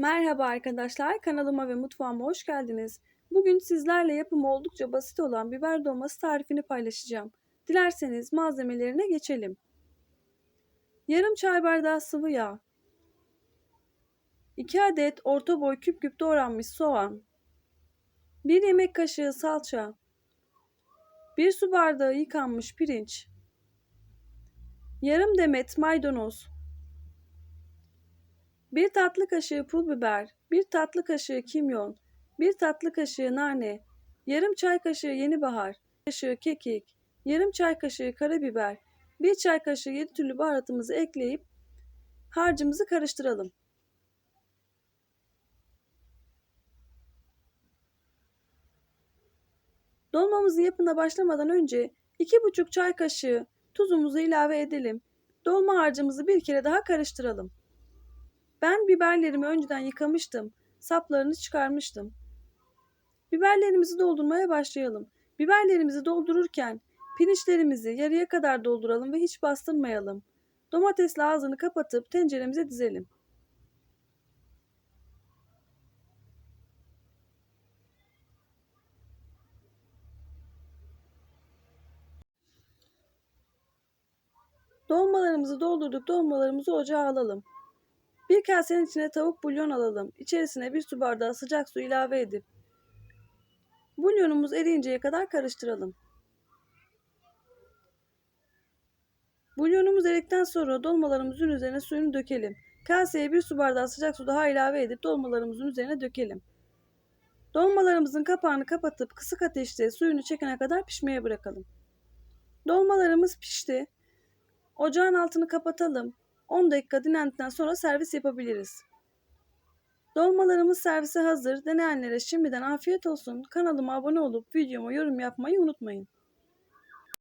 Merhaba arkadaşlar, kanalıma ve mutfağıma hoş geldiniz. Bugün sizlerle yapımı oldukça basit olan biber dolması tarifini paylaşacağım. Dilerseniz malzemelerine geçelim. Yarım çay bardağı sıvı yağ, 2 adet orta boy küp küp doğranmış soğan, 1 yemek kaşığı salça, 1 su bardağı yıkanmış pirinç, yarım demet maydanoz, 1 tatlı kaşığı pul biber, 1 tatlı kaşığı kimyon, 1 tatlı kaşığı nane, yarım çay kaşığı yeni bahar, kaşığı kekik, yarım çay kaşığı karabiber, 1 çay kaşığı 7 türlü baharatımızı ekleyip harcımızı karıştıralım. Dolmamızın yapımına başlamadan önce 2,5 çay kaşığı tuzumuzu ilave edelim. Dolma harcımızı bir kere daha karıştıralım. Ben biberlerimi önceden yıkamıştım. Saplarını çıkarmıştım. Biberlerimizi doldurmaya başlayalım. Biberlerimizi doldururken pirinçlerimizi yarıya kadar dolduralım ve hiç bastırmayalım. Domatesle ağzını kapatıp tenceremize dizelim. Dolmalarımızı doldurduk. Dolmalarımızı ocağa alalım. Bir kasenin içine tavuk bulyon alalım. İçerisine bir su bardağı sıcak su ilave edip bulyonumuz eriyinceye kadar karıştıralım. Bulyonumuz eridikten sonra dolmalarımızın üzerine suyunu dökelim. Kaseye bir su bardağı sıcak su daha ilave edip dolmalarımızın üzerine dökelim. Dolmalarımızın kapağını kapatıp kısık ateşte suyunu çekene kadar pişmeye bırakalım. Dolmalarımız pişti. Ocağın altını kapatalım. 10 dakika dinlendikten sonra servis yapabiliriz. Dolmalarımız servise hazır. Deneyenlere şimdiden afiyet olsun. Kanalıma abone olup videoma yorum yapmayı unutmayın.